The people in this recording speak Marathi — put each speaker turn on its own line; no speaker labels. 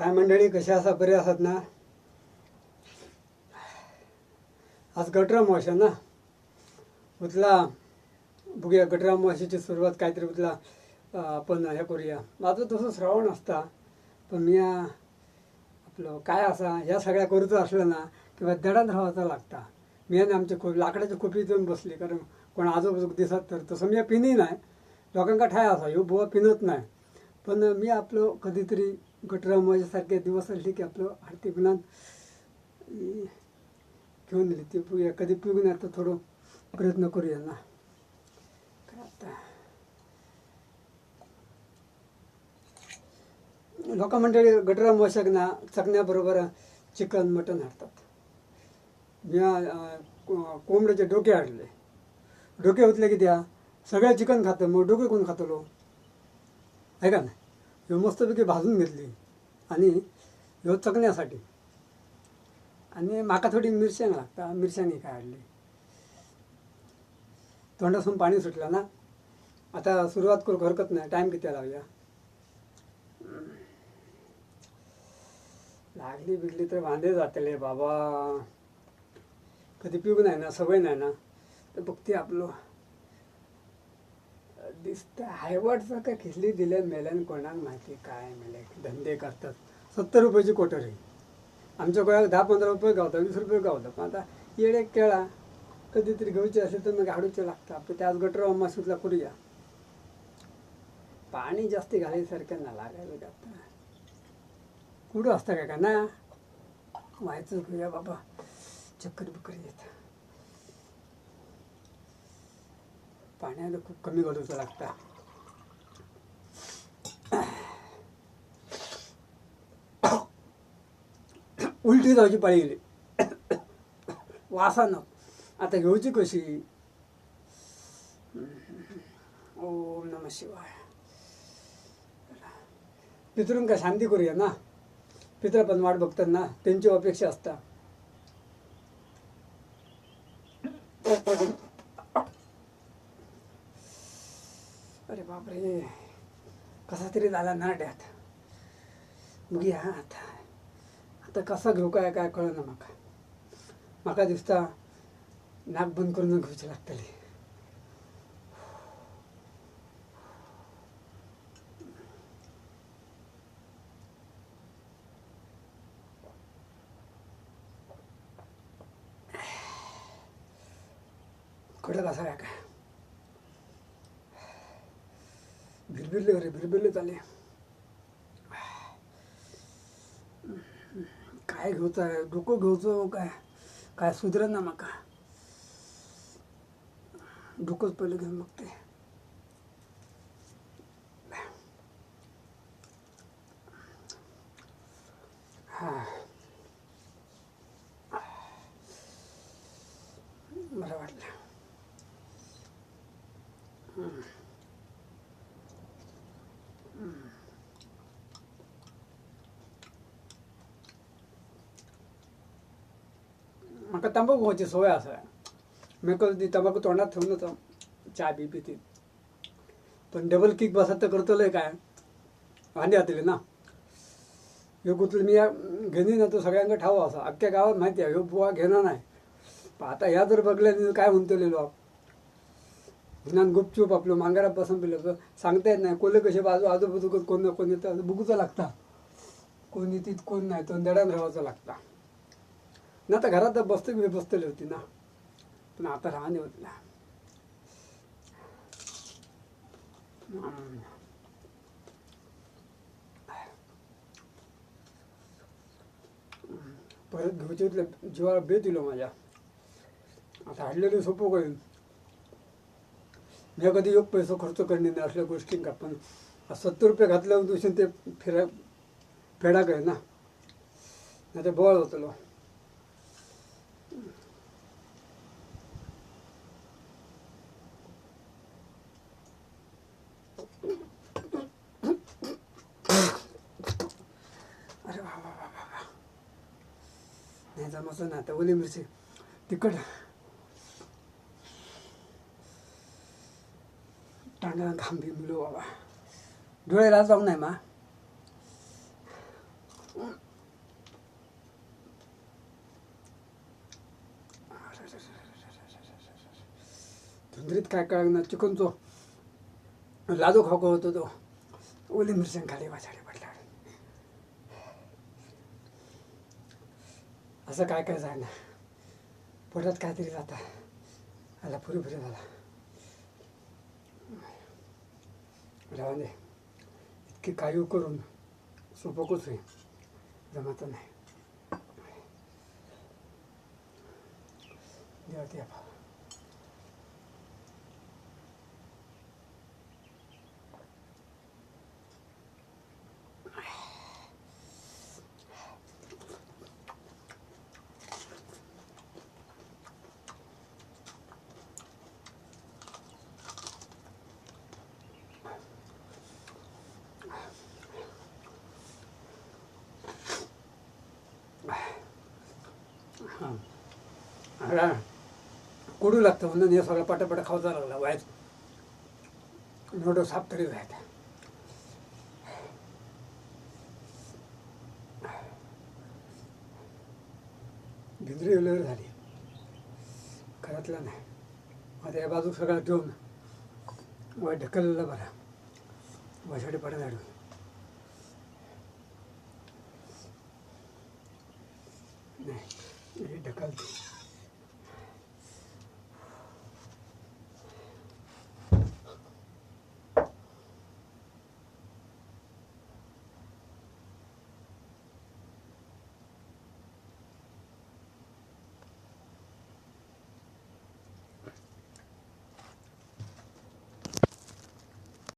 काय मंडळी कशी आसा बरे असत ना? आज गटर ना? उतला बघूया गटर सुरुवात काहीतरी उतला आपण हे करूया. माझं तसं श्रावण असता पण मी आपलं काय असा ह्या सगळ्या करूचं असलं ना किंवा दडात राहायचा लागता. मी आणि आमच्या खूप लाकडाच्या खोपी जाऊन बसली कारण कोण आजूबाजू दिसत तर तसं मी पिनी नाही. लोकांका ठाय असा ह्यो बुवा पिनत नाही. पण मी आपलं कधीतरी गटरा दिवस असले की आपलं आरती गुणात घेऊन दिली ते पिऊया कधी पिऊन आता थोडं प्रयत्न करूया ना काय आता? लोक मंडळी गटरा मोशक ना चकण्याबरोबर चिकन मटन हाडतात. मी को- कोंबड्याचे डोके हाडले. डोके उचले की द्या सगळं चिकन खातं मग डोके कोण खातलो? आहे का नाही? ह्यो मस्तपैकी भाजून घेतली आणि ह्यो चकण्यासाठी. आणि म्हाका थोडी मिरसांग लागता मिरसांग काय हाडली तोंडासून पाणी सुटलं ना. आता सुरुवात करू हरकत नाही. टाईम किती लावूया लागली? बिगली तर वांदे जातले बाबा. कधी पिऊ नाही ना सवय नाही ना. तर बघते आपलं. दिसतं हायवटचं काय खिचली दिल्या मेल्यान कोणाक माहिती काय मेले धंदे करतात. सत्तर रुपयाची कोटर आमच्या गोळ्यात दहा पंधरा रुपये गावता वीस रुपये गावता. पण आता येडे केळा कधीतरी घेऊचे असेल तर मग हाडूचे लागतं आपण त्याच गटर अमासूतला करूया पाणी जास्त घालायसारखं ना लागायला जात. कुठं असतं काय का ना? व्हायचं घेऊया बाबा. चक्कर बिक्कर येतं. पाण्याला खूप कमी घालूचं लागतं. उलटी जायची पाळी गेली. वासानं. आता घेऊची कशी? ओम नम शिवाय. पितृंका शांती करूया ना? पितर पण वाट बघतात ना? त्यांची अपेक्षा असता. बापरे. कसा तरी झाला नाट्यात मग या आता. आता कसा घेऊ काय काय कळना म्हाका म्हाका दिसता नाक बंद करून घेवचें लागतले कडक असा काय काय भिरभिरले रे भिरभिरले चाले काय घेऊचं आहे? डोकं घेऊचं काय? काय सुधर ना म्हाका डोकंच पहिले घेऊन ते हा. बरं वाटलं. म्हाका तंबाखू खावची सवय आसा मी कधी तंबाखू तोंडात ठेवून होतो चा बी पिती पण डबल किक बसत तर करतले काय वांदे जातले ना ह्यो गुतलो मी घेनी ना तो सगळ्यांका ठाव असा अख्ख्या गावात माहिती आहे ह्यो बुवा घेणार नाही पण आता ह्या जर बघल्या काय म्हणतले लोक भिनान गुपचूप आपलं मांगारात बसून पिलं सांगता येत नाही कोले कसे बाजू आजूबाजू कोण ना कोण येतं बघूचं लागता कोण येतीत कोण नाही तो दडान राहावचं लागता ना आता घरात बसतो बसते मी बसतली होती ना. पण आता राहणे होत ना परत घेऊचे होते जीवाला बेत दिलो माझ्या. आता हाडलेलं सोपं करेन मी कधी योग पैसा खर्च करणे नाही असल्या गोष्टी का पण सत्तर रुपये घातल्यावर दिवशी ते फिरा फेडा करे ना. नाही ते होतलो. 내자 무슨 나한테 원래 무슨 티끌 단단 감비 물어 봐. 노래라 정네 마. 던드릿 가까이 나 찍은 줘. 라도 가고 또도 올림을 생각해 봐 잘해 봐라. असं काय काय जाय ना पोटात काहीतरी जाता. आला पुरी झाला. राहून इतकी कायू करून सोपकच होईल. जमात नाही. देवा ते आपा हां हा कडू लागतं म्हणून हे सगळं पटापटा खावचा लागला वायच नोडो साफ तरी व्हायचा भिंद्री वेळेवर झाली घरातला नाही आता या बाजू सगळा ठेवून वा ढकललं बरा वशाडी पडा झाडून नाही हे ढकलते